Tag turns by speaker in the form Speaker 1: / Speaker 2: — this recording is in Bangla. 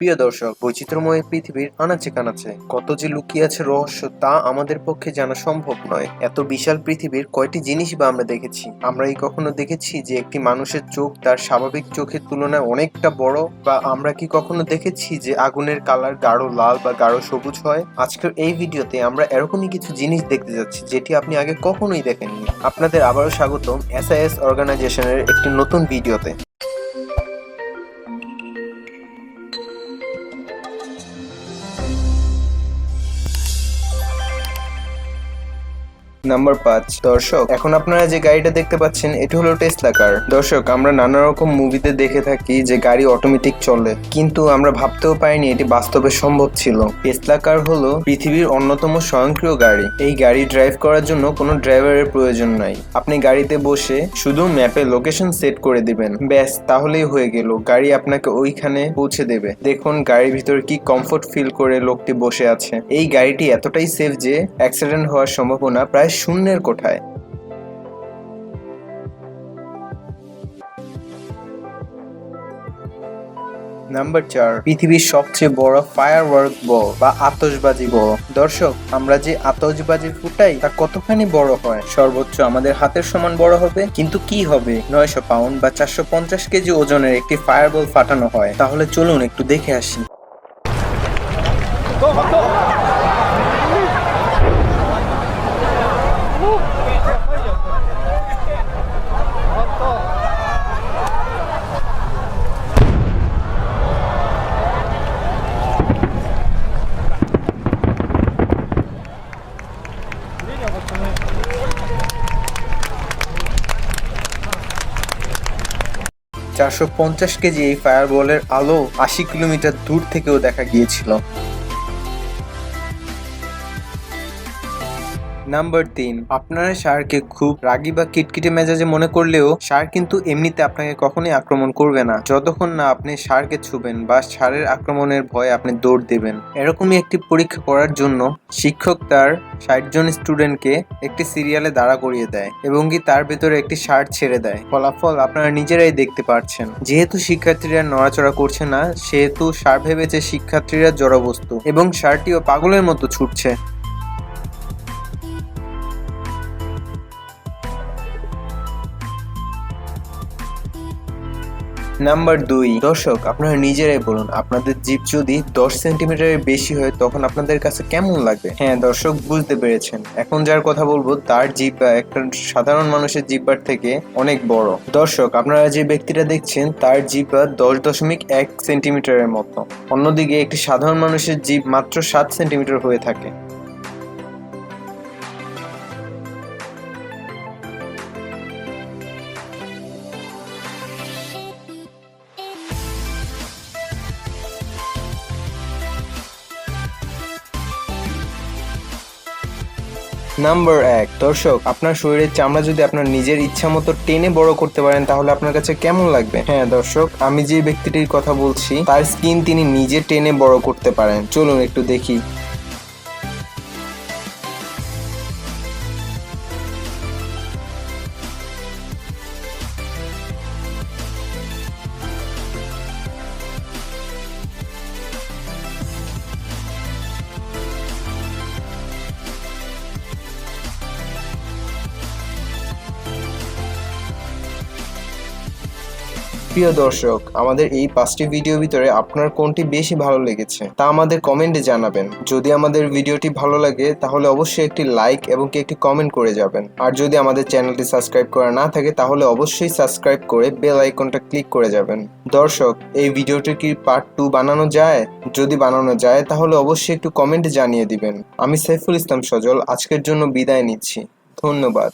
Speaker 1: প্রিয় দর্শক, বৈচিত্র্যময় পৃথিবীর আনাচে কানাচে, কত যে লুকিয়ে আছে রহস্য তা আমাদের পক্ষে জানা সম্ভব নয়। এত বিশাল পৃথিবীর কয়টি জিনিস বা আমরা দেখেছি? আমরা এই কখনো দেখেছি যে একটি মানুষের চোখ তার স্বাভাবিক চোখের তুলনায় অনেকটা বড়? বা আমরা কি কখনো দেখেছি যে আগুনের কালার গাঢ় লাল বা গাঢ় সবুজ হয়? আজকের এই ভিডিওতে আমরা এরকমই কিছু জিনিস দেখতে যাচ্ছি, যেটি আপনি আগে কখনোই দেখেননি। আপনাদের আবারও স্বাগতম এসআইএস অর্গানাইজেশনের একটি নতুন ভিডিওতে। নাম্বার পাঁচ। দর্শক, এখন আপনারা যে গাড়িটা দেখতে পাচ্ছেন, এটি হলো টেসলা কার দর্শক, আমরা নানা রকম মুভিতে দেখে থাকি যে গাড়ি অটোমেটিক চলে। কিন্তু আমরা ভাবতেও পারিনি এটি বাস্তবে সম্ভব ছিল। টেসলা কার হলো পৃথিবীর অন্যতম স্বয়ংক্রিয় গাড়ি। এই গাড়ি ড্রাইভ করার জন্য কোনো ড্রাইভারের প্রয়োজন নাই। আপনি গাড়িতে বসে শুধু ম্যাপে লোকেশন সেট করে দিবেন। ব্যাস, তাহলেই হয়ে গেল। গাড়ি আপনাকে ওইখানে পৌঁছে দেবে। দেখুন গাড়ির ভিতরে কি কমফোর্ট ফিল করে লোকটি বসে আছে। এই গাড়িটি এতটাই সেফ যে অ্যাক্সিডেন্ট হওয়ার সম্ভাবনা প্রায় শূন্যের কোঠায়। নাম্বার চার, পৃথিবীর সবচেয়ে বড় ফায়ার ওয়ার্ক বল বা আতশবাজি বল দর্শক, আমরা যে আতশবাজি ফুটাই, তা কতখানি বড় হয়? সর্বোচ্চ আমাদের হাতের সমান বড় হবে? কিন্তু কি হবে? নয়শো পাউন্ড বা চারশো পঞ্চাশ কেজি ওজনের একটি ফায়ার বল ফাটানো হয়। তাহলে চলুন একটু দেখে আসি। চারশো পঞ্চাশ কেজি এই ফায়ারবলের আলো আশি কিলোমিটার দূর থেকেও দেখা গিয়েছিল। নাম্বার তিন, আপনারা শার্ককে খুব রাগী বা কিটকিটে মেজাজে মনে করলেও শার্ক কিন্তু এমনিতে আপনাকে কখনোই আক্রমণ করবে না। যতক্ষণ না আপনি শার্কে ছুবেন বা ষাঁড়ের আক্রমণের ভয়ে আপনি দৌড় দেবেন। এরকমই একটি পরীক্ষা করার জন্য শিক্ষক তার ষাট জন স্টুডেন্টকে একটি সিরিয়ালে দাঁড়া করিয়ে দেয় এবং কি তার ভেতরে একটি শার্ট ছেড়ে দেয়। ফলাফল আপনারা নিজেরাই দেখতে পাচ্ছেন যেহেতু শিক্ষার্থীরা নড়াচড়া করছে না, সেহেতু সার ভেবেছে শিক্ষার্থীরা জড়বস্তু এবং সারটিও পাগলের মতো ছুটছে। নাম্বার দুই। দর্শক, আপনারা নিজেরাই বলুন, আপনাদের জিপ যদি দশ সেন্টিমিটারের বেশি হয়, তখন আপনাদের কাছে কেমন লাগবে? হ্যাঁ দর্শক, বুঝতে পেরেছেন। এখন যার কথা বলব, তার জিব্বা একটা সাধারণ মানুষের জিব্বার থেকে অনেক বড়। দর্শক, আপনারা যে ব্যক্তিটা দেখছেন, তার জিব্বা দশ দশমিক এক সেন্টিমিটারের মতো। অন্যদিকে একটি সাধারণ মানুষের জিভ মাত্র সাত সেন্টিমিটার হয়ে থাকে। নাম্বার এক, দর্শক, আপনার শরীরের চামড়া যদি আপনার নিজের ইচ্ছা মতো টেনে বড় করতে পারেন, তাহলে আপনার কাছে কেমন লাগবে? হ্যাঁ দর্শক, আমি যে ব্যক্তিটির কথা বলছি, তার স্কিন তিনি নিজে টেনে বড় করতে পারেন। চলুন একটু দেখি। প্রিয় দর্শক, আমাদের এই পাঁচটি ভিডিও ভিতরে আপনার কোনটি বেশি ভালো লেগেছে তা আমাদের কমেন্টে জানাবেন। যদি আমাদের ভিডিওটি ভালো লাগে, তাহলে অবশ্যই একটি লাইক এবং একটি কমেন্ট করে যাবেন। আর যদি আমাদের চ্যানেলটি সাবস্ক্রাইব করা না থাকে, তাহলে অবশ্যই সাবস্ক্রাইব করে বেল আইকনটা ক্লিক করে যাবেন। দর্শক, এই ভিডিওটি কি পার্ট টু বানানো যায়? যদি বানানো যায়, তাহলে অবশ্যই একটু কমেন্টে জানিয়ে দিবেন। আমি সাইফুল ইসলাম সজল, আজকের জন্য বিদায় নিচ্ছি। ধন্যবাদ।